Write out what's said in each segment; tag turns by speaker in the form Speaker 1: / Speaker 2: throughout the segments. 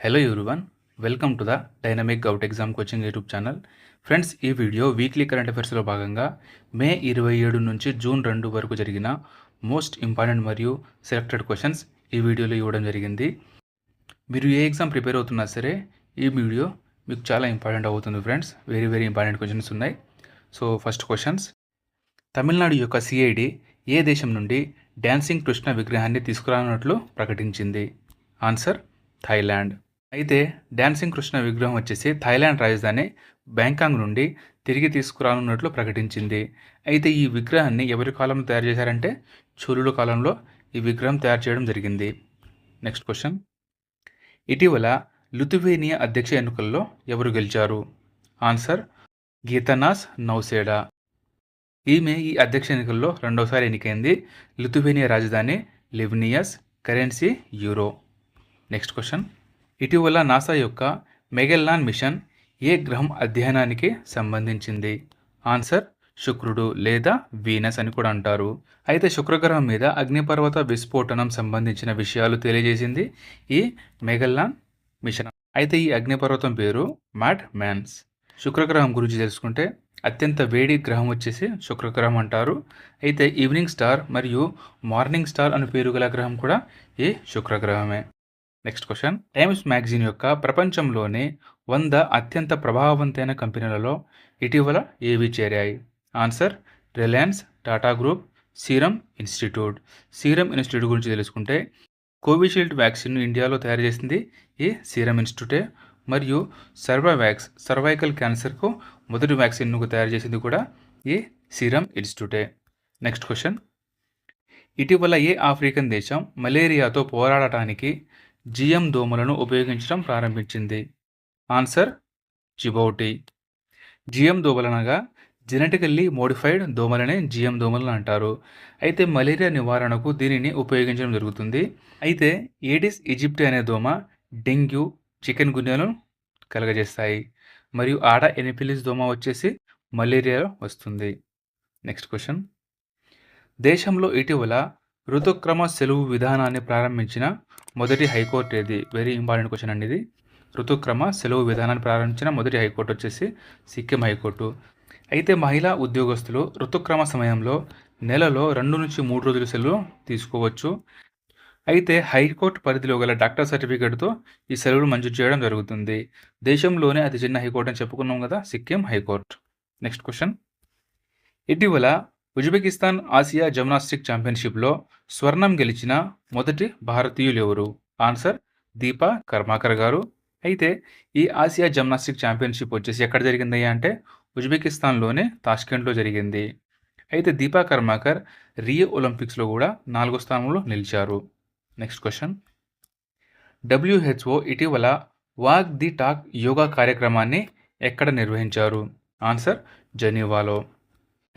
Speaker 1: Hello everyone welcome to the dynamic out exam coaching YouTube channel friends ఈ video weekly current అఫైర్స్లో భాగంగా May ఇరవై ఏడు నుంచి జూన్ రెండు వరకు జరిగిన మోస్ట్ ఇంపార్టెంట్ మరియు సెలెక్టెడ్ క్వశ్చన్స్ ఈ వీడియోలో ఇవ్వడం జరిగింది. మీరు ఏ ఎగ్జామ్ ప్రిపేర్ అవుతున్నా సరే ఈ వీడియో మీకు చాలా ఇంపార్టెంట్ అవుతుంది friends very very important questions ఉన్నాయి. సో ఫస్ట్ క్వశ్చన్స్ తమిళనాడు యొక్క సిఐడి ఏ దేశం నుండి డ్యాన్సింగ్ కృష్ణ విగ్రహాన్ని తీసుకురానున్నట్లు ప్రకటించింది? ఆన్సర్ థాయిలాండ్ అయితే డ్యాన్సింగ్ కృష్ణ విగ్రహం వచ్చేసి థాయిలాండ్ రాజధాని బ్యాంకాంగ్ నుండి తిరిగి తీసుకురానున్నట్లు ప్రకటించింది. అయితే ఈ విగ్రహాన్ని ఎవరి కాలంలో తయారు చేశారంటే చోళుల కాలంలో ఈ విగ్రహం తయారు చేయడం జరిగింది. Next question. ఇటీవల లుతువేనియా అధ్యక్ష ఎన్నికల్లో ఎవరు గెలిచారు? Answer Gitanas Nauseda. ఈమె ఈ అధ్యక్ష ఎన్నికల్లో రెండవసారి ఎన్నికైంది. లిథువేనియా రాజధాని Vilnius currency euro. Next question. ఇటీవల నాసా యొక్క మెగెల్లాన్ మిషన్ ఏ గ్రహం అధ్యయనానికి సంబంధించింది? ఆన్సర్ శుక్రుడు లేదా వీనస్ అని కూడా అంటారు. అయితే శుక్రగ్రహం మీద అగ్నిపర్వత విస్ఫోటనం సంబంధించిన విషయాలు తెలియజేసింది ఈ మెగల్లాన్ మిషన్. అయితే ఈ అగ్నిపర్వతం పేరు మ్యాట్ మ్యాన్స్. శుక్రగ్రహం గురించి తెలుసుకుంటే అత్యంత వేడి గ్రహం వచ్చేసి శుక్రగ్రహం అంటారు. అయితే ఈవినింగ్ స్టార్ మరియు మార్నింగ్ స్టార్ అని పేరు గల గ్రహం కూడా ఈ శుక్రగ్రహమే. నెక్స్ట్ క్వశ్చన్ టైమ్స్ మ్యాగజైన్ యొక్క ప్రపంచంలోనే వంద అత్యంత ప్రభావవంతమైన కంపెనీలలో ఇటీవల ఏవి చేరాయి? ఆన్సర్ రిలయన్స్ టాటా గ్రూప్ సీరం ఇన్స్టిట్యూట్ సీరం ఇన్స్టిట్యూట్ గురించి తెలుసుకుంటే కోవిషీల్డ్ వ్యాక్సిన్ ఇండియాలో తయారు చేసింది ఈ సీరం ఇన్స్టిట్యూటే మరియు సర్వవ్యాక్స్ సర్వైకల్ క్యాన్సర్కు మొదటి వ్యాక్సిన్ను తయారు చేసింది కూడా ఈ సీరం ఇన్స్టిట్యూటే నెక్స్ట్ క్వశ్చన్ ఇటీవల ఏ ఆఫ్రికన్ దేశం మలేరియాతో పోరాడటానికి జిఎం దోమలను ఉపయోగించడం ప్రారంభించింది. Answer Djibouti. జిఎం దోమలనగా జెనెటికల్లీ మోడిఫైడ్ దోమలనే జిఎం దోమలను అంటారు. అయితే మలేరియా నివారణకు దీనిని ఉపయోగించడం జరుగుతుంది. అయితే ఏడిస్ ఈజిప్ట్ అనే దోమ డెంగ్యూ చికెన్ గున్యాలను కలగజేస్తాయి. మరియు ఆడ ఎనిపిలిస్ దోమ వచ్చేసి మలేరియా వస్తుంది. Next question. దేశంలో ఇటీవల ఋతుక్రమ సెలవు విధానాన్ని ప్రారంభించిన మొదటి హైకోర్టు ఏది? వెరీ ఇంపార్టెంట్ క్వశ్చన్ అండి ఇది. ఋతుక్రమ సెలవు విధానాన్ని ప్రారంభించిన మొదటి హైకోర్టు వచ్చేసి సిక్కిం హైకోర్టు. అయితే మహిళా ఉద్యోగస్తులు ఋతుక్రమ సమయంలో నెలలో రెండు నుంచి మూడు రోజుల సెలవు తీసుకోవచ్చు. అయితే హైకోర్టు పరిధిలో గల డాక్టర్ సర్టిఫికేట్తో ఈ సెలవులు మంజూరు చేయడం జరుగుతుంది. దేశంలోనే అతి చిన్న హైకోర్టు అని చెప్పుకున్నాం కదా Sikkim high court. Next question ఇటీవల ఉజ్బెకిస్తాన్ ఆసియా జిమ్నాస్టిక్ ఛాంపియన్షిప్లో స్వర్ణం గెలిచిన మొదటి భారతీయులు ఎవరు ఆన్సర్ దీపా కర్మాకర్ గారు. అయితే ఈ ఆసియా జిమ్నాస్టిక్ ఛాంపియన్షిప్ వచ్చేసి ఎక్కడ జరిగింది అంటే ఉజ్బెకిస్తాన్లోనే తాష్కెంట్లో జరిగింది. అయితే దీపా కర్మాకర్ రియో ఒలింపిక్స్లో కూడా నాలుగో స్థానంలో నిలిచారు. Next question. డబ్ల్యూహెచ్ఓ ఇటీవల వాక్ ది టాక్ యోగా కార్యక్రమాన్ని ఎక్కడ నిర్వహించారు? ఆన్సర్ జెనీవాలో.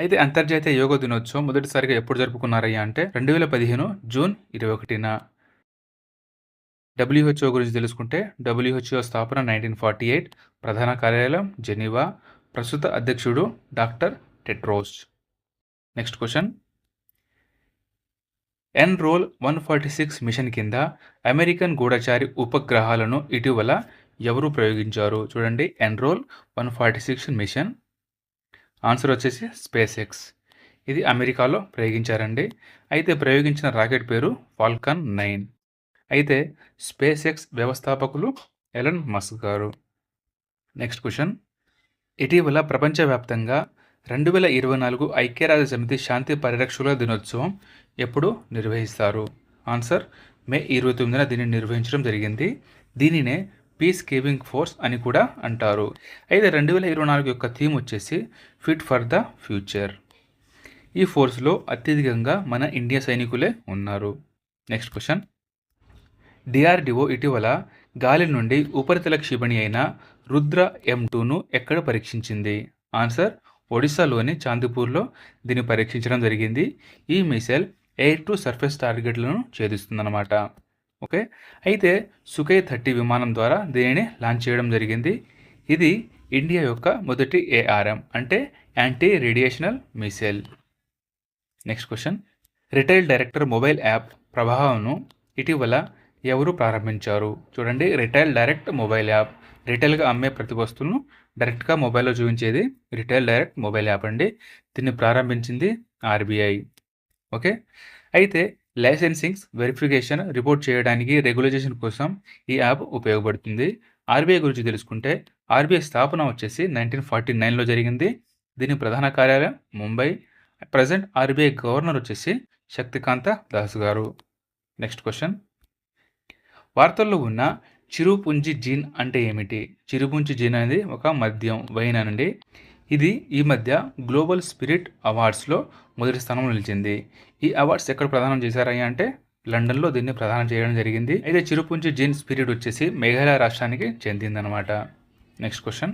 Speaker 1: అయితే అంతర్జాతీయ యోగా దినోత్సవం మొదటిసారిగా ఎప్పుడు జరుపుకున్నారయ్యా అంటే రెండు వేల పదిహేను జూన్ ఇరవై ఒకటిన డబ్ల్యూహెచ్ఓ గురించి తెలుసుకుంటే డబ్ల్యూహెచ్ఓ స్థాపన నైన్టీన్ ఫార్టీ ఎయిట్ ప్రధాన కార్యాలయం జెనీవా ప్రస్తుత అధ్యక్షుడు doctor Tedros next question. Enrol one forty six mission కింద అమెరికన్ గూఢచారి ఉపగ్రహాలను ఇటీవల ఎవరు ప్రయోగించారు? చూడండి enrol one forty six mission. Answer వచ్చేసి స్పేస్ ఎక్స్ ఇది అమెరికాలో ప్రయోగించారండి. అయితే ప్రయోగించిన రాకెట్ పేరు ఫాల్కన్ నైన్. అయితే స్పేస్ ఎక్స్ వ్యవస్థాపకులు ఎలన్ మస్క్ గారు. నెక్స్ట్ క్వశ్చన్ ఇటీవల ప్రపంచవ్యాప్తంగా రెండు వేల ఇరవై నాలుగు ఐక్యరాజ్య సమితి శాంతి పరిరక్షకుల దినోత్సవం ఎప్పుడు నిర్వహిస్తారు? ఆన్సర్ మే ఇరవై తొమ్మిదిన దీన్ని నిర్వహించడం జరిగింది. దీనినే పీస్ కేవింగ్ ఫోర్స్ అని కూడా అంటారు. అయితే రెండు వేల ఇరవై నాలుగు యొక్క థీమ్ వచ్చేసి ఫిట్ ఫర్ ద ఫ్యూచర్. ఈ ఫోర్స్లో అత్యధికంగా మన ఇండియా సైనికులే ఉన్నారు. Next question. డిఆర్డిఓ ఇటీవల గాలి నుండి ఉపరితల క్షిపణి అయిన రుద్ర ఎం టూను ఎక్కడ పరీక్షించింది? ఆన్సర్ ఒడిశాలోని చాందిపూర్లో దీన్ని పరీక్షించడం జరిగింది. ఈ మిసైల్ ఎయిర్ టు సర్ఫేస్ టార్గెట్లను ఛేదిస్తుందన్నమాట. ఓకే? అయితే సుఖై థర్టీ విమానం ద్వారా దీనిని లాంచ్ చేయడం జరిగింది. ఇది ఇండియా యొక్క మొదటి ఏఆర్ఎం అంటే anti radiational missile. Next question. Retail director mobile app ప్రభావంను ఇటీవల ఎవరు ప్రారంభించారు? చూడండి. Retail direct mobile app. రిటైల్గా అమ్మే ప్రతి వస్తువును డైరెక్ట్గా మొబైల్లో చూపించేది రిటైల్ డైరెక్ట్ మొబైల్ యాప్ అండి. దీన్ని ప్రారంభించింది ఆర్బీఐ. ఓకే? అయితే లైసెన్సింగ్స్ వెరిఫికేషన్ రిపోర్ట్ చేయడానికి రెగ్యులేషన్ కోసం ఈ యాప్ ఉపయోగపడుతుంది. ఆర్బీఐ గురించి తెలుసుకుంటే ఆర్బీఐ స్థాపన వచ్చేసి నైన్టీన్ ఫార్టీ నైన్లో జరిగింది. దీని ప్రధాన కార్యాలయం ముంబై. ప్రజెంట్ ఆర్బీఐ గవర్నర్ వచ్చేసి శక్తికాంత దాస్ గారు. Next question. వార్తల్లో ఉన్న చిరుపుంజి జీన్ అంటే ఏమిటి? చిరుపుంజి జీన్ అనేది ఒక మద్యం వైన్ అనండి. ఇది ఈ మధ్య గ్లోబల్ స్పిరిట్ అవార్డ్స్లో మొదటి స్థానంలో నిలిచింది. ఈ అవార్డ్స్ ఎక్కడ ప్రదానం చేశారయ్యా అంటే లండన్లో దీన్ని ప్రదానం చేయడం జరిగింది. అయితే చిరుపుంచి జిన్ స్పిరిట్ వచ్చేసి మేఘాలయ రాష్ట్రానికి చెందిందనమాట నెక్స్ట్ క్వశ్చన్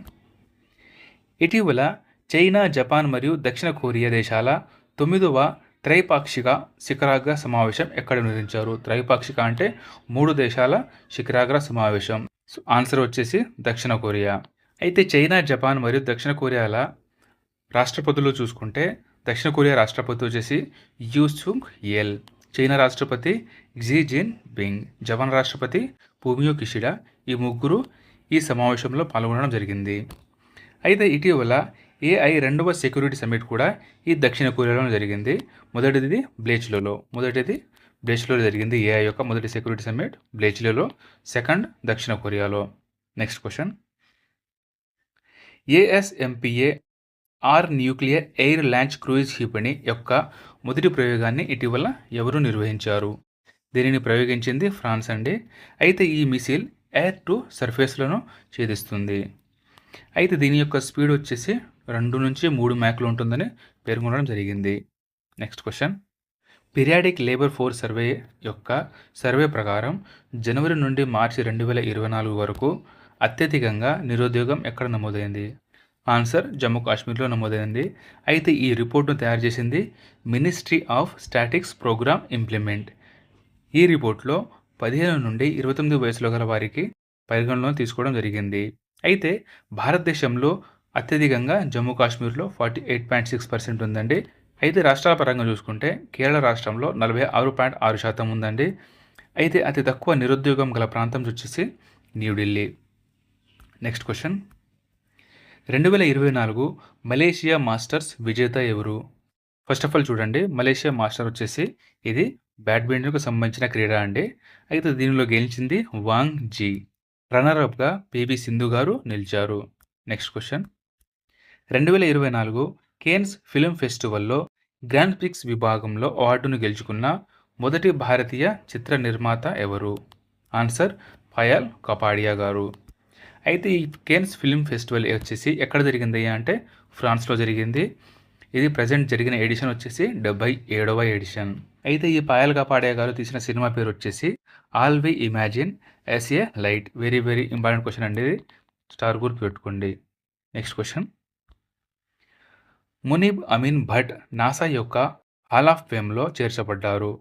Speaker 1: ఇటీవల చైనా జపాన్ మరియు దక్షిణ కొరియా దేశాల తొమ్మిదవ త్రైపాక్షిక శిఖరాగ్ర సమావేశం ఎక్కడ నిర్వహించారు? త్రైపాక్షిక అంటే మూడు దేశాల శిఖరాగ్ర సమావేశం. ఆన్సర్ వచ్చేసి దక్షిణ కొరియా. అయితే చైనా జపాన్ మరియు దక్షిణ కొరియాల రాష్ట్రపతులు చూసుకుంటే దక్షిణ కొరియా రాష్ట్రపతి వచ్చేసి యూసుంగ్ ఎల్ చైనా రాష్ట్రపతి జీ జిన్ బింగ్ జపాన్ రాష్ట్రపతి పూమియో కిషిడా ఈ ముగ్గురు ఈ సమావేశంలో పాల్గొనడం జరిగింది. అయితే ఇటీవల ఏఐ రెండవ సెక్యూరిటీ సమ్మిట్ కూడా ఈ దక్షిణ కొరియాలో జరిగింది. మొదటిది బ్లేచ్లలో. మొదటిది బ్లేచ్లో జరిగింది ఏఐ యొక్క మొదటి సెక్యూరిటీ సమ్మిట్ బ్లేచ్లలో సెకండ్ దక్షిణ కొరియాలో. Next question. ASMPA R nuclear air launch cruise క్షిపణి యొక్క మొదటి ప్రయోగాన్ని ఇటీవల ఎవరు నిర్వహించారు? దీనిని ప్రయోగించింది ఫ్రాన్స్ అండి. అయితే ఈ మిసైల్ ఎయిర్ టు సర్ఫేస్లను ఛేదిస్తుంది. అయితే దీని యొక్క స్పీడ్ వచ్చేసి రెండు నుంచి మూడు మ్యాక్లు ఉంటుందని పేర్కొనడం జరిగింది. Next question. Periodic labour force survey యొక్క సర్వే ప్రకారం జనవరి నుండి మార్చి రెండు వేల ఇరవై నాలుగు వరకు అత్యధికంగా నిరుద్యోగం ఎక్కడ నమోదైంది? ఆన్సర్ జమ్మూ కాశ్మీర్లో నమోదైంది. అయితే ఈ రిపోర్ట్ను తయారు చేసింది ministry of statics programme implement. ఈ రిపోర్ట్లో పదిహేను నుండి ఇరవై తొమ్మిది వయసులో గల వారికి పరిగణలో తీసుకోవడం జరిగింది. అయితే భారతదేశంలో అత్యధికంగా జమ్మూ కాశ్మీర్లో forty eight point six percent ఉందండి. అయితే రాష్ట్రాల పరంగా చూసుకుంటే కేరళ రాష్ట్రంలో నలభై ఆరు పాయింట్ ఆరు శాతం ఉందండి. అయితే అతి తక్కువ నిరుద్యోగం గల ప్రాంతం వచ్చేసి న్యూఢిల్లీ నెక్స్ట్ క్వశ్చన్ రెండు వేల ఇరవై నాలుగు మలేషియా మాస్టర్స్ విజేత ఎవరు? ఫస్ట్ ఆఫ్ ఆల్ చూడండి మలేషియా మాస్టర్ వచ్చేసి ఇది బ్యాడ్మింటన్కు సంబంధించిన క్రీడ అండి. అయితే దీనిలో గెలిచింది వాంగ్ జీ. రన్నర్అప్గా పివి సింధు గారు నిలిచారు. నెక్స్ట్ క్వశ్చన్ రెండు వేల ఇరవై నాలుగు కేన్స్ ఫిల్మ్ ఫెస్టివల్లో గ్రాండ్ పిక్స్ విభాగంలో అవార్డును గెలుచుకున్న మొదటి భారతీయ చిత్ర నిర్మాత ఎవరు? ఆన్సర్ ఫయాల్ కపాడియా గారు. అయితే ఈ కేన్స్ ఫిల్మ్ ఫెస్టివల్ వచ్చేసి ఎక్కడ జరిగింది అంటే ఫ్రాన్స్లో జరిగింది. ఇది ప్రజెంట్ జరిగిన ఎడిషన్ వచ్చేసి డెబ్బై ఏడవ ఎడిషన్. అయితే ఈ పాయల్ కాపాడే గారు తీసిన సినిమా పేరు వచ్చేసి all we imagine as a light. Very very important question అండి ఇది. స్టార్ గుర్తు పెట్టుకోండి. Next question. Muneeb Amin Bhat NASA యొక్క హాల్ ఆఫ్ ఫేమ్లో చేర్చబడ్డారు.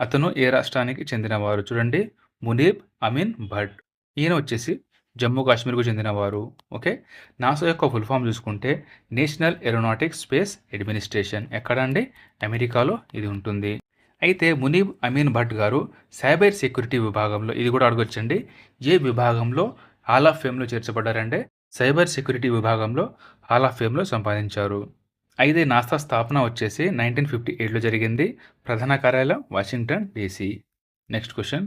Speaker 1: అతను ఏ రాష్ట్రానికి చెందినవారు? చూడండి. మునీబ్ అమీన్ భట్. ఈయన వచ్చేసి జమ్మూ కాశ్మీర్కు చెందినవారు. ఓకే? నాసా యొక్క ఫుల్ ఫామ్ చూసుకుంటే నేషనల్ ఏరోనాటిక్స్ స్పేస్ అడ్మినిస్ట్రేషన్ ఎక్కడ అండి అమెరికాలో ఇది ఉంటుంది. అయితే మునీబ్ అమీన్ భట్ గారు సైబర్ సెక్యూరిటీ విభాగంలో ఇది కూడా అడగొచ్చండి. ఏ విభాగంలో హాల్ ఆఫ్ ఫేమ్లో చేర్చబడ్డారంటే సైబర్ సెక్యూరిటీ విభాగంలో హాల్ ఆఫ్ ఫేమ్లో సంపాదించారు. అయితే నాసా స్థాపన వచ్చేసి నైన్టీన్ ఫిఫ్టీ ఎయిట్లో జరిగింది. ప్రధాన కార్యాలయం వాషింగ్టన్ డీసీ. Next question.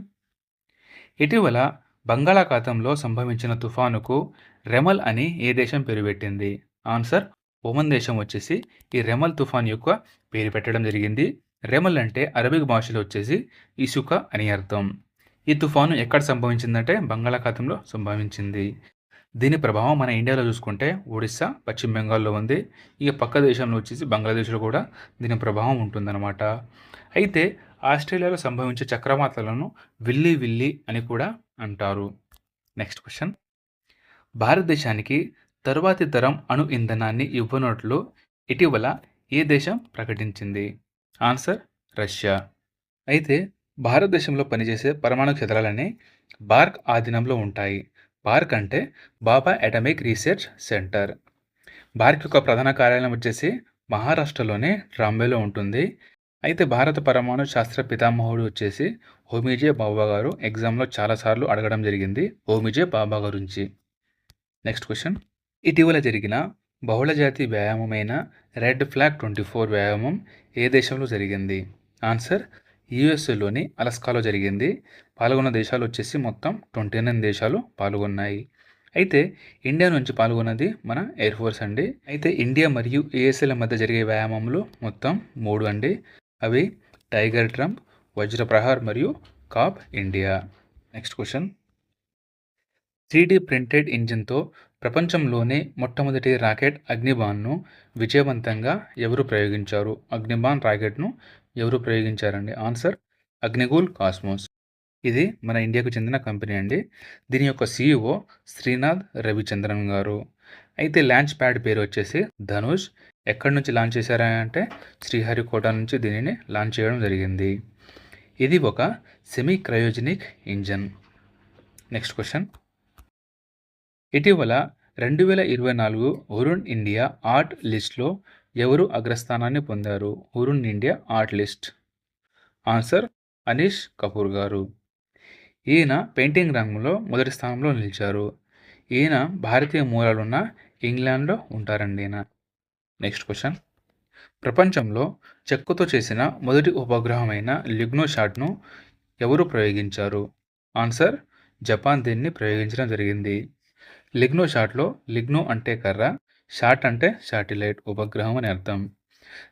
Speaker 1: ఇటీవల బంగాళాఖాతంలో సంభవించిన తుఫానుకు రెమల్ అని ఏ దేశం పేరు పెట్టింది? ఆన్సర్ ఒమన్ దేశం వచ్చేసి ఈ రెమల్ తుఫాన్ యొక్క పేరు పెట్టడం జరిగింది. రెమల్ అంటే అరబిక్ భాషలో వచ్చేసి ఇసుక అని అర్థం. ఈ తుఫాను ఎక్కడ సంభవించిందంటే బంగాళాఖాతంలో సంభవించింది. దీని ప్రభావం మన ఇండియాలో చూసుకుంటే ఒడిస్సా పశ్చిమ బెంగాల్లో ఉంది. ఇక పక్క దేశంలో వచ్చేసి బంగ్లాదేశ్లో కూడా దీని ప్రభావం ఉంటుందన్నమాట. అయితే ఆస్ట్రేలియాలో సంభవించే చక్రవాతాలను విల్లి విల్లి అని కూడా అంటారు. నెక్స్ట్ క్వశ్చన్ భారతదేశానికి తరువాతి తరం అణు ఇంధనాన్ని ఇవ్వనట్లు ఇటీవల ఏ దేశం ప్రకటించింది? ఆన్సర్ రష్యా అయితే భారతదేశంలో పనిచేసే పరమాణు క్షేత్రాలన్నీ బార్క్ ఆధీనంలో ఉంటాయి. బార్క్ అంటే Bhabha atomic research centre. BARC యొక్క ప్రధాన కార్యాలయం వచ్చేసి మహారాష్ట్రలోనే రాంబేలో ఉంటుంది. అయితే భారత పరమాణు శాస్త్ర పితామహుడు వచ్చేసి హోమిజే బాబా గారు ఎగ్జామ్లో చాలాసార్లు అడగడం జరిగింది. హోమిజే బాబా గురించి. Next question. ఇటీవల జరిగిన బహుళజాతి వ్యాయామమైన రెడ్ ఫ్లాగ్ ట్వంటీ ఫోర్ వ్యాయామం ఏ దేశంలో జరిగింది? ఆన్సర్ యుఎస్ఏలోని అలస్కాలో జరిగింది. పాల్గొన్న దేశాలు వచ్చేసి మొత్తం ట్వంటీ నైన్ దేశాలు పాల్గొన్నాయి. అయితే ఇండియా నుంచి పాల్గొన్నది మన ఎయిర్ ఫోర్స్ అండి. అయితే ఇండియా మరియు ఏఎస్ఎల్ మధ్య జరిగే వ్యాయామంలో మొత్తం మూడు అండి. అవి టైగర్ ట్రంప్ వజ్రప్రహార్ మరియు cope India. Next question three printed ఇంజిన్తో ప్రపంచంలోనే మొట్టమొదటి రాకెట్ అగ్నిబాన్ను విజయవంతంగా ఎవరు ప్రయోగించారు? అగ్నిబాన్ రాకెట్ను ఎవరు ప్రయోగించారండి? Answer అగ్నిగూల్ cosmos. ఇది మన ఇండియాకు చెందిన కంపెనీ అండి. దీని యొక్క సీఈఓ శ్రీనాథ్ రవిచంద్రన్ గారు. అయితే లాంచ్ ప్యాడ్ పేరు వచ్చేసి ధనుష్. ఎక్కడి నుంచి లాంచ్ చేశారా అంటే శ్రీహరికోట నుంచి దీనిని లాంచ్ చేయడం జరిగింది. ఇది ఒక semi cryogenic engine next question ఇటీవల రెండు వేల ఇరవై నాలుగు హురున్ ఇండియా ఆర్ట్ లిస్ట్లో ఎవరు అగ్రస్థానాన్ని పొందారు? Hurun India art list answer Anish Kapoor గారు. ఈయన పెయింటింగ్ రంగంలో మొదటి స్థానంలో నిలిచారు. ఈయన భారతీయ మూలాలున్న ఇంగ్లాండ్లో ఉంటారండి ఈయన. నెక్స్ట్ క్వశ్చన్ ప్రపంచంలో చెక్కుతో చేసిన మొదటి ఉపగ్రహమైన లిగ్నో షాట్ను ఎవరు ప్రయోగించారు? ఆన్సర్ జపాన్ దీన్ని ప్రయోగించడం జరిగింది. లిగ్నో షాట్లో లిగ్నో అంటే కర్ర షాట్ అంటే శాటిలైట్ ఉపగ్రహం అని అర్థం.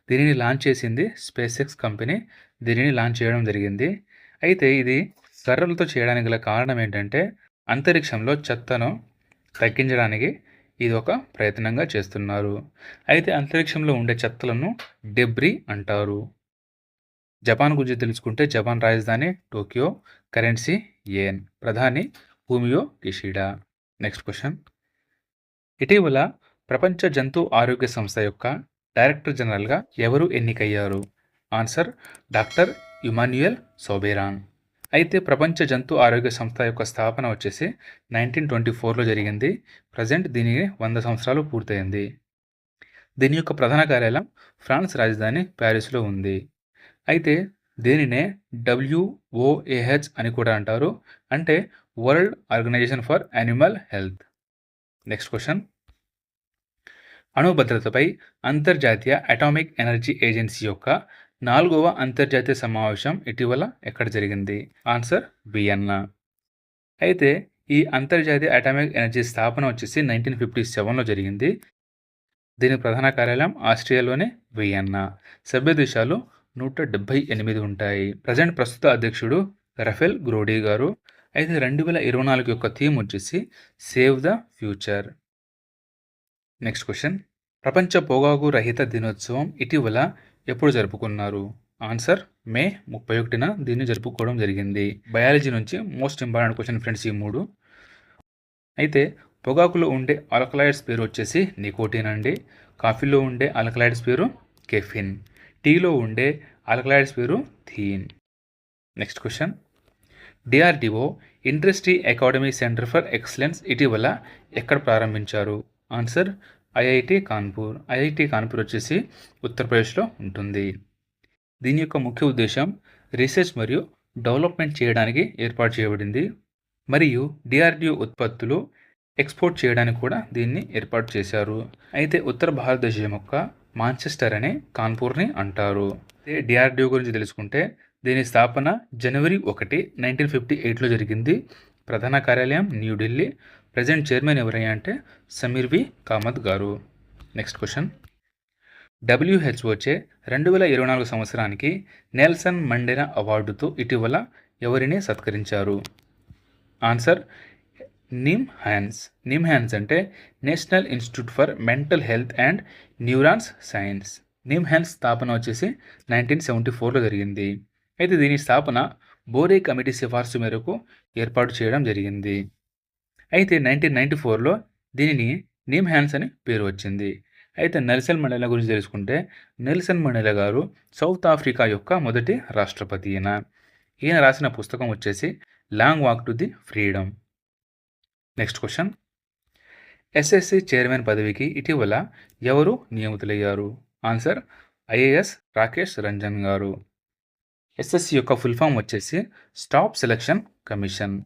Speaker 1: దీనిని లాంచ్ చేసింది స్పేస్ ఎక్స్ కంపెనీ. దీనిని లాంచ్ చేయడం జరిగింది. అయితే ఇది కర్రలతో చేయడానికి గల కారణం ఏంటంటే అంతరిక్షంలో చెత్తను తగ్గించడానికి ఇది ఒక ప్రయత్నంగా చేస్తున్నారు. అయితే అంతరిక్షంలో ఉండే చెత్తలను డెబ్రీ అంటారు. జపాన్ గురించి తెలుసుకుంటే జపాన్ రాజధాని టోక్యో కరెన్సీ ఏన్ ప్రధాని భూమియో కిషిడా. Next question. ఇటీవల ప్రపంచ జంతు ఆరోగ్య సంస్థ యొక్క డైరెక్టర్ జనరల్గా ఎవరు ఎన్నికయ్యారు? Answer doctor Emmanuel Soberanis. అయితే ప్రపంచ జంతు ఆరోగ్య సంస్థ యొక్క స్థాపన వచ్చేసి నైన్టీన్ ట్వంటీ ఫోర్లో జరిగింది. ప్రజెంట్ దీనికి వంద సంవత్సరాలు పూర్తయింది. దీని యొక్క ప్రధాన కార్యాలయం ఫ్రాన్స్ రాజధాని ప్యారిస్లో ఉంది. అయితే దీనినే డబ్ల్యూఓఏహెచ్ అని కూడా అంటారు. అంటే world organisation for animal health. Next question. అణుభద్రతపై అంతర్జాతీయ అటామిక్ ఎనర్జీ ఏజెన్సీ యొక్క నాలుగవ అంతర్జాతీయ సమావేశం ఇటీవల ఎక్కడ జరిగింది? Answer Vienna. అయితే ఈ అంతర్జాతీయ అటామిక్ ఎనర్జీ స్థాపన వచ్చేసి నైన్టీన్ ఫిఫ్టీ సెవెన్లో జరిగింది. దీని ప్రధాన కార్యాలయం ఆస్ట్రియాలోనే వియన్నా. సభ్య దేశాలు నూట డెబ్బై ఎనిమిది ఉంటాయి. ప్రజెంట్ ప్రస్తుత అధ్యక్షుడు రఫెల్ గ్రోడీ గారు. అయితే రెండు వేల ఇరవై నాలుగు యొక్క థీమ్ వచ్చేసి save the future. Next question. ప్రపంచ పొగాకు రహిత దినోత్సవం ఇటీవల ఎప్పుడు జరుపుకున్నారు? ఆన్సర్ మే ముప్పై ఒకటిన దీన్ని జరుపుకోవడం జరిగింది. బయాలజీ నుంచి మోస్ట్ ఇంపార్టెంట్ క్వశ్చన్ ఫ్రెండ్స్ ఈ మూడు. అయితే పొగాకులో ఉండే ఆల్కలాయిడ్స్ పేరు వచ్చేసి నికోటిన్ అండి. కాఫీలో ఉండే ఆల్కలాయిడ్స్ పేరు కెఫిన్. టీలో ఉండే ఆల్కలైడ్స్ పేరు theine. Next question. DRDO industry academy centre for excellence ఇటీవల ఎక్కడ ప్రారంభించారు? Answer IIT Kanpur IIT Kanpur వచ్చేసి ఉత్తరప్రదేశ్లో ఉంటుంది. దీని యొక్క ముఖ్య ఉద్దేశం రీసెర్చ్ మరియు డెవలప్మెంట్ చేయడానికి ఏర్పాటు చేయబడింది. మరియు డిఆర్డిఓ ఉత్పత్తులు ఎక్స్పోర్ట్ చేయడానికి కూడా దీన్ని ఏర్పాటు చేశారు. అయితే ఉత్తర భారతదేశం యొక్క మాంచెస్టర్ అనే కాన్పూర్ని అంటారు. డిఆర్డిఓ గురించి తెలుసుకుంటే దీని స్థాపన జనవరి ఒకటి నైన్టీన్ ఫిఫ్టీ ఎయిట్లో జరిగింది. ప్రధాన కార్యాలయం న్యూఢిల్లీ ప్రజెంట్ చైర్మన్ ఎవరయ్యా అంటే సమీర్ వి. కామత్ గారు. Next question. డబ్ల్యూహెచ్ఓచే రెండు వేల ఇరవై నాలుగు సంవత్సరానికి నెల్సన్ మండేనా అవార్డుతో ఇటీవల ఎవరిని సత్కరించారు? ఆన్సర్ నిమ్ హ్యాన్స్. నిమ్ హ్యాన్స్ అంటే national institute for mental health and neurons science. NIMHANS స్థాపన వచ్చేసి నైన్టీన్ సెవెంటీ ఫోర్లో జరిగింది. అయితే దీని స్థాపన బోరే కమిటీ సిఫార్సు మేరకు ఏర్పాటు చేయడం జరిగింది. అయితే నైన్టీన్ నైంటీ ఫోర్లో దీనిని నీమ్ హ్యాన్స్ అని పేరు వచ్చింది. అయితే నెల్సన్ మండేలా గురించి తెలుసుకుంటే నెల్సన్ మండేలా గారు సౌత్ ఆఫ్రికా యొక్క మొదటి రాష్ట్రపతి ఈయన. ఈయన రాసిన పుస్తకం వచ్చేసి long walk to the freedom. Next question. SSC chairman పదవికి ఇటీవల ఎవరు నియమితులయ్యారు? ఆన్సర్ ఐఏఎస్ రాకేష్ రంజన్ గారు. ఎస్ఎస్సి యొక్క ఫుల్ ఫామ్ వచ్చేసి స్టాప్ సెలక్షన్ కమిషన్.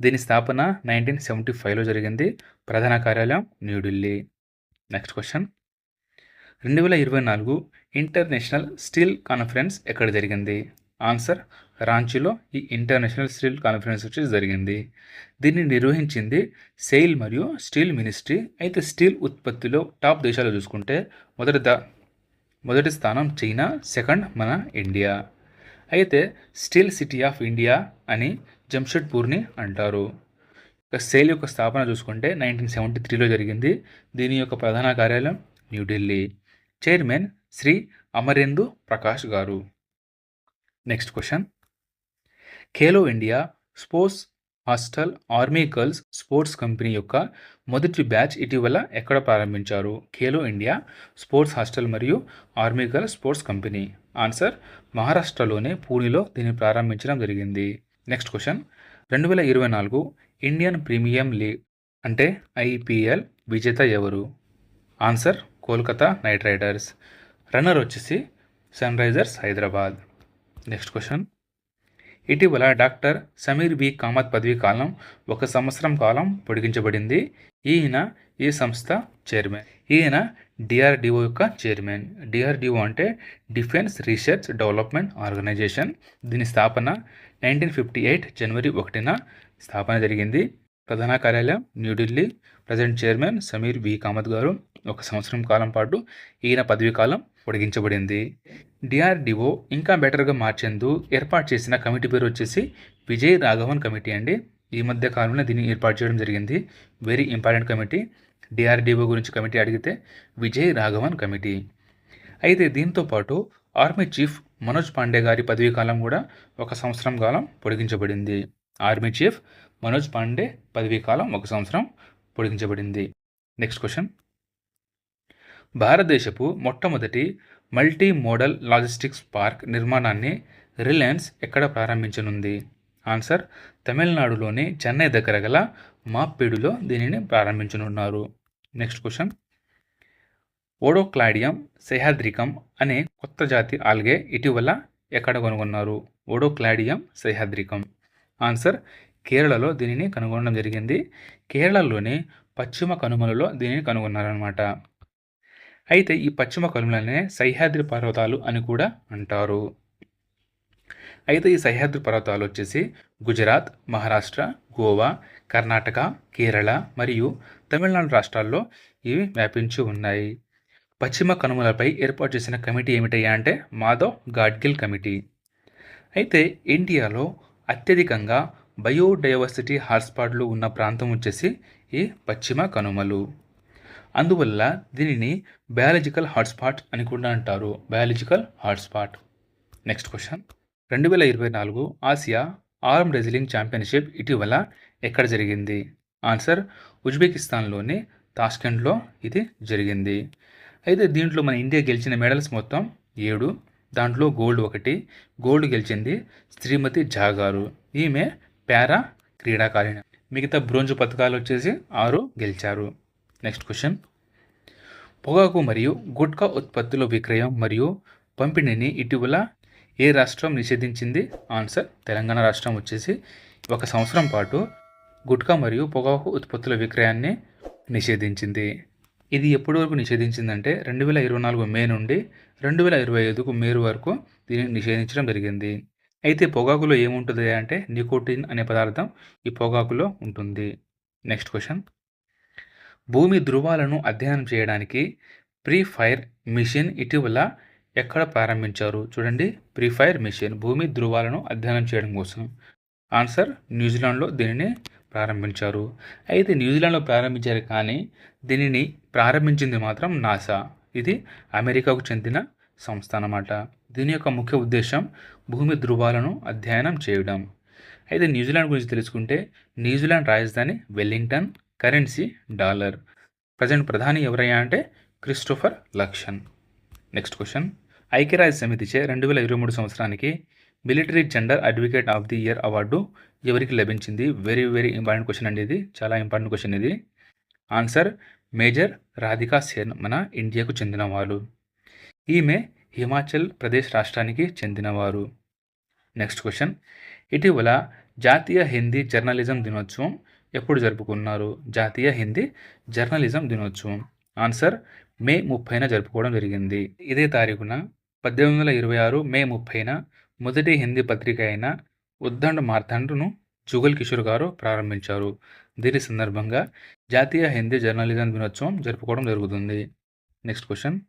Speaker 1: దీని స్థాపన నైన్టీన్ సెవెంటీ ఫైవ్లో జరిగింది. ప్రధాన కార్యాలయం న్యూఢిల్లీ నెక్స్ట్ క్వశ్చన్ రెండు వేల ఇరవై నాలుగు ఇంటర్నేషనల్ స్టీల్ కాన్ఫరెన్స్ ఎక్కడ జరిగింది? ఆన్సర్ రాంచీలో ఈ ఇంటర్నేషనల్ స్టీల్ కాన్ఫరెన్స్ వచ్చి జరిగింది. దీన్ని నిర్వహించింది సెయిల్ మరియు స్టీల్ మినిస్ట్రీ అయితే స్టీల్ ఉత్పత్తిలో టాప్ దేశాలు చూసుకుంటే మొదటి దా మొదటి స్థానం చైనా సెకండ్ మన ఇండియా అయితే స్టీల్ సిటీ ఆఫ్ ఇండియా అని జంషెడ్పూర్ని అంటారు. ఇక సేల్ యొక్క స్థాపన చూసుకుంటే నైన్టీన్ సెవెంటీ త్రీలో జరిగింది. దీని యొక్క ప్రధాన కార్యాలయం న్యూఢిల్లీ. చైర్మన్ శ్రీ అమరేందు ప్రకాష్ గారు. Next question. Khelo India sports hostel army girls sports company యొక్క మొదటి బ్యాచ్ ఇటీవల ఎక్కడ ప్రారంభించారు? ఖేలో ఇండియా స్పోర్ట్స్ హాస్టల్ మరియు army girls sports company. Answer మహారాష్ట్రలోనే పూణేలో దీన్ని ప్రారంభించడం జరిగింది. నెక్స్ట్ క్వశ్చన్ రెండు వేల ఇరవై నాలుగు ఇండియన్ ప్రీమియం లీగ్ అంటే ఐపీఎల్ విజేత ఎవరు? Answer Kolkata knight riders runner వచ్చేసి sun risers Hyderabad next question ఇటీవల డాక్టర్ సమీర్ బి కామత్ పదవీ కాలం ఒక సంవత్సరం కాలం పొడిగించబడింది. ఈయన ఈ సంస్థ చైర్మన్. ఈయన డిఆర్డిఓ యొక్క చైర్మన్. డిఆర్డిఓ అంటే డిఫెన్స్ రీసెర్చ్ డెవలప్మెంట్ ఆర్గనైజేషన్. దీని స్థాపన నైన్టీన్ ఫిఫ్టీ ఎయిట్ జనవరి ఒకటిన స్థాపన జరిగింది. ప్రధాన కార్యాలయం New Delhi present chairman Sameer V. Kamat గారు ఒక సంవత్సరం కాలం పాటు ఈయన పదవీ కాలం పొడిగించబడింది డిఆర్డిఓ ఇంకా బెటర్గా మార్చేందు ఏర్పాటు చేసిన కమిటీ పేరు వచ్చేసి విజయ్ రాఘవన్ కమిటీ అండి. ఈ మధ్య కాలంలో దీన్ని ఏర్పాటు చేయడం జరిగింది. Very important committee. డిఆర్డిఓ గురించి కమిటీ అడిగితే విజయ్ రాఘవన్ కమిటీ. అయితే దీంతో పాటు ఆర్మీ చీఫ్ మనోజ్ పాండే గారి పదవీ కాలం కూడా ఒక సంవత్సరం కాలం పొడిగించబడింది. ఆర్మీ చీఫ్ మనోజ్ పాండే పదవీ కాలం ఒక సంవత్సరం పొడిగించబడింది. నెక్స్ట్ క్వశ్చన్ భారతదేశపు మొట్టమొదటి మల్టీ మోడల్ లాజిస్టిక్స్ పార్క్ నిర్మాణాన్ని రిలయన్స్ ఎక్కడ ప్రారంభించనుంది? ఆన్సర్ తమిళనాడులోని చెన్నై దగ్గర గల మాప్పేడులో దీనిని ప్రారంభించనున్నారు. నెక్స్ట్ క్వశ్చన్ ఓడోక్లాడియం సహ్యాద్రికం అనే కొత్త జాతి ఆల్గే ఇటీవల ఎక్కడ కనుగొన్నారు? ఓడోక్లాడియం సహ్యాద్రికం. ఆన్సర్ కేరళలో దీనిని కనుగొనడం జరిగింది. కేరళలోని పశ్చిమ కనుమలలో దీనిని కనుగొన్నారనమాట అయితే ఈ పశ్చిమ కనుమలనే సహ్యాద్రి పర్వతాలు అని కూడా అంటారు. అయితే ఈ సహ్యాద్రి పర్వతాలు వచ్చేసి గుజరాత్ మహారాష్ట్ర గోవా కర్ణాటక కేరళ మరియు తమిళనాడు రాష్ట్రాల్లో ఇవి వ్యాపించి ఉన్నాయి. పశ్చిమ కనుమలపై ఏర్పాటు చేసిన కమిటీ ఏమిటయ్యా అంటే మాధవ్ గాడ్గిల్ కమిటీ. అయితే ఇండియాలో అత్యధికంగా బయోడైవర్సిటీ హాట్స్పాట్లు ఉన్న ప్రాంతం వచ్చేసి ఈ పశ్చిమ కనుమలు. అందువల్ల దీనిని బయాలజికల్ హాట్స్పాట్ అని కూడా అంటారు. Biological hotspot. Next question. రెండు వేల ఇరవై నాలుగు ఆసియా ఆర్మ్ రెజ్లింగ్ ఛాంపియన్షిప్ ఇటీవల ఎక్కడ జరిగింది? ఆన్సర్ ఉజ్బెకిస్తాన్లోని తాష్కెంట్లో ఇది జరిగింది. అయితే దీంట్లో మన ఇండియా గెలిచిన మెడల్స్ మొత్తం ఏడు. దాంట్లో గోల్డ్ ఒకటి. గోల్డ్ గెలిచింది శ్రీమతి ఝా గారు ఈమె పారా క్రీడాకారిణి. మిగతా బ్రోంజ్ పథకాలు వచ్చేసి ఆరు గెలిచారు. Next question. పొగాకు మరియు గుట్కా ఉత్పత్తుల విక్రయం మరియు పంపిణీని ఇటీవల ఏ రాష్ట్రం నిషేధించింది? ఆన్సర్ తెలంగాణ రాష్ట్రం వచ్చేసి ఒక సంవత్సరం పాటు గుట్కా మరియు పొగాకు ఉత్పత్తుల విక్రయాన్ని నిషేధించింది. ఇది ఎప్పటి వరకు నిషేధించిందంటే రెండు వేల ఇరవై నాలుగు మే నుండి రెండు వేల ఇరవై ఐదుకు మే వరకు దీనిని నిషేధించడం జరిగింది. అయితే పొగాకులో ఏముంటుంది అంటే నికోటిన్ అనే పదార్థం ఈ పొగాకులో ఉంటుంది. Next question. భూమి ధృవాలను అధ్యయనం చేయడానికి ప్రీ ఫైర్ మిషన్ ఇటీవల ఎక్కడ ప్రారంభించారు? చూడండి. ప్రీ ఫైర్ మిషన్ భూమి ధృవాలను అధ్యయనం చేయడం కోసం. ఆన్సర్ న్యూజిలాండ్లో దీనిని ప్రారంభించారు. అయితే న్యూజిలాండ్లో ప్రారంభించారు కానీ దీనిని ప్రారంభించింది మాత్రం నాసా. ఇది అమెరికాకు చెందిన సంస్థ అన్నమాట దీని యొక్క ముఖ్య ఉద్దేశం భూమి ధృవాలను అధ్యయనం చేయడం. అయితే న్యూజిలాండ్ గురించి తెలుసుకుంటే న్యూజిలాండ్ రాజధాని వెల్లింగ్టన్ కరెన్సీ డాలర్. ప్రజెంట్ ప్రధాని ఎవరయ్యా అంటే క్రిస్టోఫర్ లక్షన్. Next question. ఐక్యరాజ్య సమితిచే రెండు వేల ఇరవై మూడు సంవత్సరానికి military gender advocate of the year award ఎవరికి లభించింది? వెరీ వెరీ ఇంపార్టెంట్ క్వశ్చన్ అండి ఇది. చాలా ఇంపార్టెంట్ క్వశ్చన్ ఇది. ఆన్సర్ మేజర్ రాధికా సేన్ మన ఇండియాకు చెందినవారు. ఈమె హిమాచల్ ప్రదేశ్ రాష్ట్రానికి చెందినవారు. నెక్స్ట్ క్వశ్చన్ ఇటీవల జాతీయ హిందీ జర్నలిజం దినోత్సవం ఎప్పుడు జరుపుకున్నారు? జాతీయ హిందీ జర్నలిజం దినోత్సవం. ఆన్సర్ మే ముప్పైన జరుపుకోవడం జరిగింది. ఇదే తారీఖున పద్దెనిమిది వందల ఇరవై ఆరు మే ముప్పైన మొదటి హిందీ పత్రిక అయిన ఉద్దండ మార్తాండును జుగల్ కిషోర్ గారు ప్రారంభించారు. దీని సందర్భంగా జాతీయ హిందీ జర్నలిజం దినోత్సవం జరుపుకోవడం జరుగుతుంది. Next question.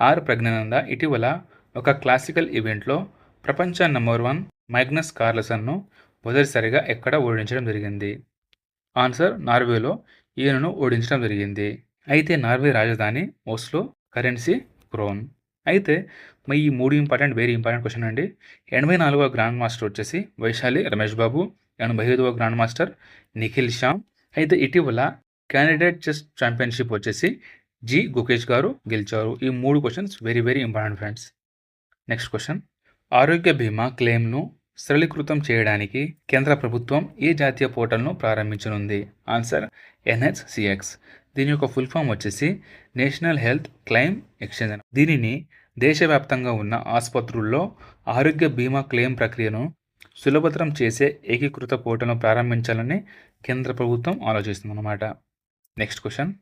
Speaker 1: ఆర్ ప్రజ్ఞానంద ఇటీవల ఒక క్లాసికల్ ఈవెంట్లో ప్రపంచ నంబర్ వన్ మైగ్నస్ కార్లసన్ను మొదటిసారిగా ఎక్కడ ఓడించడం జరిగింది? ఆన్సర్ నార్వేలో ఈయనను ఓడించడం జరిగింది. అయితే నార్వే రాజధాని ఓస్లో కరెన్సీ క్రోన్. అయితే మరి ఈ మూడు ఇంపార్టెంట్ వెరీ ఇంపార్టెంట్ క్వశ్చన్ అండి. ఎనభై నాలుగవ గ్రాండ్ మాస్టర్ వచ్చేసి వైశాలి రమేష్ బాబు ఎనభై ఐదవ గ్రాండ్ మాస్టర్ నిఖిల్ శ్యామ్. అయితే ఇటీవల క్యాండిడేట్ చెస్ ఛాంపియన్షిప్ వచ్చేసి జి గుకేష్ గారు గెలిచారు. ఈ మూడు questions very very important friends next question ఆరోగ్య బీమా క్లెయిమ్ను సరళీకృతం చేయడానికి కేంద్ర ప్రభుత్వం ఏ జాతీయ పోర్టల్ను ప్రారంభించనుంది? ఆన్సర్ ఎన్హెచ్సిఎక్స్ దీని యొక్క ఫుల్ ఫామ్ వచ్చేసి నేషనల్ హెల్త్ క్లెయిమ్ ఎక్స్చేంజ్ దీనిని దేశవ్యాప్తంగా ఉన్న ఆసుపత్రుల్లో ఆరోగ్య బీమా క్లెయిమ్ ప్రక్రియను సులభతరం చేసే ఏకీకృత పోర్టల్ను ప్రారంభించాలని కేంద్ర ప్రభుత్వం ఆలోచిస్తుందన్నమాట. నెక్స్ట్ క్వశ్చన్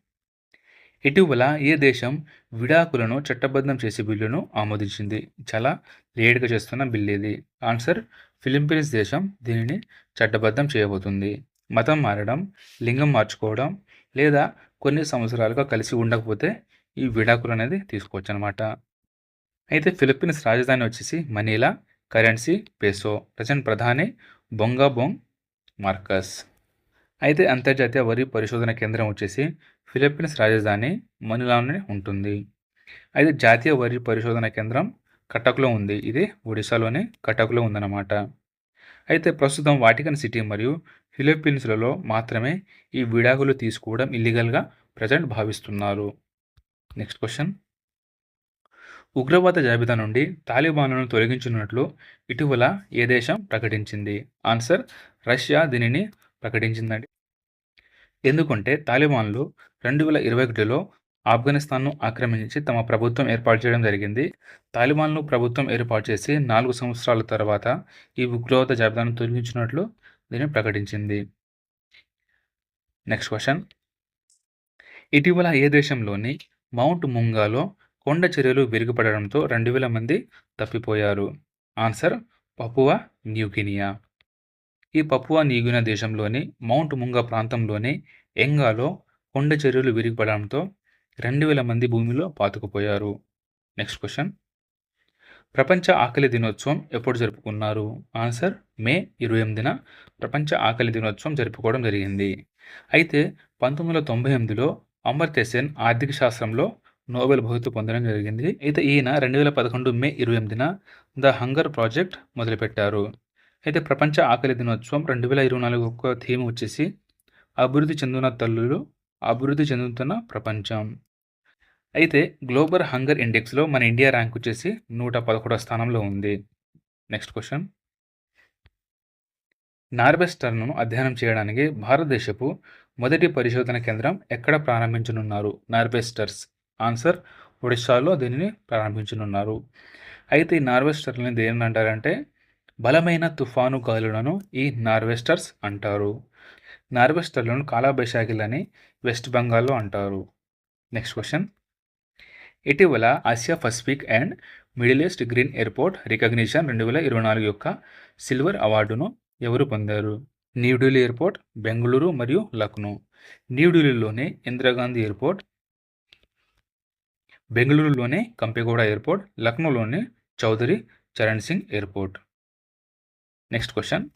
Speaker 1: ఇటీవల ఏ దేశం విడాకులను చట్టబద్ధం చేసే బిల్లును ఆమోదించింది? చాలా లేట్గా చేస్తున్న బిల్ ఇది. ఆన్సర్ ఫిలిప్పీన్స్ దేశం దీనిని చట్టబద్ధం చేయబోతుంది. మతం మారడం లింగం మార్చుకోవడం లేదా కొన్ని సంవత్సరాలుగా కలిసి ఉండకపోతే ఈ విడాకులు అనేది తీసుకోవచ్చు అనమాట అయితే ఫిలిప్పీన్స్ రాజధాని వచ్చేసి మనీలా కరెన్సీ పేసో ప్రజెంట్ ప్రధాని బొంగాబొంగ్ మార్కస్. అయితే అంతర్జాతీయ వరి పరిశోధన కేంద్రం వచ్చేసి ఫిలిప్పీన్స్ రాజధాని మనీలాలోనే ఉంటుంది. అయితే జాతీయ వరి పరిశోధన కేంద్రం కటక్లో ఉంది. ఇది ఒడిశాలోని కటక్లో ఉందన్నమాట. అయితే ప్రస్తుతం వాటికన్ సిటీ మరియు ఫిలిప్పీన్స్లలో మాత్రమే ఈ విడాకులు తీసుకోవడం ఇల్లీగల్గా ప్రజెంట్ భావిస్తున్నారు. Next question. ఉగ్రవాద జాబితా నుండి తాలిబాన్లను తొలగించినట్లు ఇటీవల ఏ దేశం ప్రకటించింది? ఆన్సర్ రష్యా దీనిని ప్రకటించిందండి. ఎందుకంటే తాలిబాన్లు రెండు వేల ఇరవై ఒకటిలో ఆఫ్ఘనిస్తాన్ను ఆక్రమించి తమ ప్రభుత్వం ఏర్పాటు చేయడం జరిగింది. తాలిబాన్లు ప్రభుత్వం ఏర్పాటు చేసి నాలుగు సంవత్సరాల తర్వాత ఈ ఉగ్రవాద జాబితాను తొలగించినట్లు దీన్ని ప్రకటించింది. నెక్స్ట్ క్వశ్చన్ ఇటీవల ఏ దేశంలోని మౌంట్ ముంగాలో కొండ చర్యలు విరిగిపడడంతో రెండు వేల మంది తప్పిపోయారు? ఆన్సర్ పపువా న్యూగినియా ఈ పపువా న్యూగినియా దేశంలోని మౌంట్ ముంగా ప్రాంతంలోని ఎంగాలో కొండ చర్యలు విరిగిపడడంతో రెండు వేల మంది భూమిలో పాతుకుపోయారు. నెక్స్ట్ క్వశ్చన్ ప్రపంచ ఆకలి దినోత్సవం ఎప్పుడు జరుపుకున్నారు? ఆన్సర్ మే ఇరవై ఎనిమిదిన ప్రపంచ ఆకలి దినోత్సవం జరుపుకోవడం జరిగింది. అయితే పంతొమ్మిది వందల తొంభై ఎనిమిదిలో అమర్త్యసేన్ ఆర్థిక శాస్త్రంలో నోబెల్ బహుమతి పొందడం జరిగింది. అయితే ఈయన రెండు వేల పదకొండు మే ఇరవై ఎనిమిదిన ద హంగర్ ప్రాజెక్ట్ మొదలుపెట్టారు. అయితే ప్రపంచ ఆకలి దినోత్సవం రెండు వేల ఇరవై నాలుగు ఒక థీమ్ వచ్చేసి అభివృద్ధి చెందుతున్న తల్లులు అభివృద్ధి చెందుతున్న ప్రపంచం. అయితే గ్లోబల్ హంగర్ ఇండెక్స్లో మన ఇండియా ర్యాంక్ వచ్చేసి నూట పదకొండవ స్థానంలో ఉంది. Next question. నార్వెస్టర్ను అధ్యయనం చేయడానికి భారతదేశపు మొదటి పరిశోధన కేంద్రం ఎక్కడ ప్రారంభించనున్నారు? నార్వెస్టర్స్. ఆన్సర్ ఒడిశాలో దీనిని ప్రారంభించనున్నారు. అయితే ఈ నార్వెస్టర్లని దేని అంటారంటే బలమైన తుఫాను గాలులను ఈ నార్వెస్టర్స్ అంటారు. నార్వెస్టర్లను కాలాబైశాఖిలని వెస్ట్ బెంగాల్లో అంటారు. Next question. ఇటీవల Asia Pacific and middle east green airport recognition రెండు వేల ఇరవై నాలుగు యొక్క సిల్వర్ అవార్డును ఎవరు పొందారు? న్యూఢిల్లీ ఎయిర్పోర్ట్ బెంగళూరు మరియు లక్నో. న్యూఢిల్లీలోని ఇందిరాగాంధీ ఎయిర్పోర్ట్ బెంగళూరులోని Kempegowda airport లక్నోలోని Chaudhary Charan Singh airport. Next question.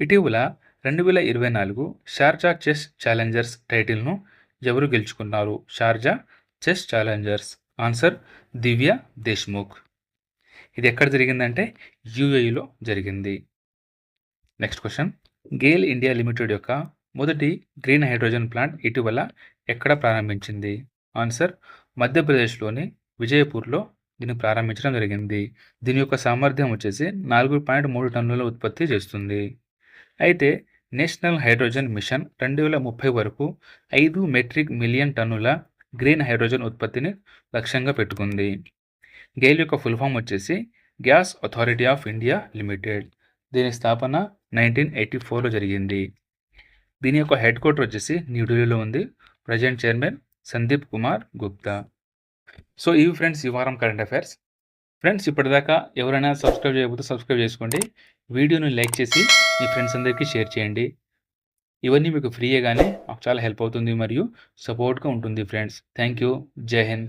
Speaker 1: ఇటీవల రెండు వేల ఇరవై నాలుగు షార్జా చెస్ ఛాలెంజర్స్ టైటిల్ను ఎవరు గెలుచుకున్నారు? Sharjah chess challengers. Answer Divya Deshmukh. ఇది ఎక్కడ జరిగిందంటే యూఏఈలో జరిగింది. Next question. GAIL India limited యొక్క మొదటి గ్రీన్ హైడ్రోజన్ ప్లాంట్ ఇటీవల ఎక్కడ ప్రారంభించింది? ఆన్సర్ మధ్యప్రదేశ్లోని విజయపూర్లో దీన్ని ప్రారంభించడం జరిగింది. దీని యొక్క సామర్థ్యం వచ్చేసి నాలుగు పాయింట్ మూడు టన్నుల ఉత్పత్తి చేస్తుంది. అయితే నేషనల్ హైడ్రోజన్ మిషన్ రెండు వేల ముప్పై వరకు ఐదు మెట్రిక్ మిలియన్ టన్నుల గ్రీన్ హైడ్రోజన్ ఉత్పత్తిని లక్ష్యంగా పెట్టుకుంది. గేల్ యొక్క ఫుల్ ఫామ్ వచ్చేసి gas authority of India limited. దీని స్థాపన నైన్టీన్ ఎయిటీ ఫోర్లో జరిగింది. దీని యొక్క హెడ్ క్వార్టర్ వచ్చేసి న్యూఢిల్లీలో ఉంది. Present chairman Sandeep Kumar Gupta. So ఇవి ఫ్రెండ్స్ ఈ వారం కరెంట్ అఫైర్స్. ఫ్రెండ్స్ ఇప్పటిదాకా ఎవరైనా సబ్స్క్రైబ్ చేయకపోతే సబ్స్క్రైబ్ చేసుకోండి. వీడియోని లైక్ చేసి మీ ఫ్రెండ్స్ అందరికీ షేర్ చేయండి. ఇవన్నీ మీకు ఫ్రీయే కానీ మాకు చాలా హెల్ప్ అవుతుంది మరియు సపోర్ట్గా ఉంటుంది ఫ్రెండ్స్. థ్యాంక్ యూ జై హింద్.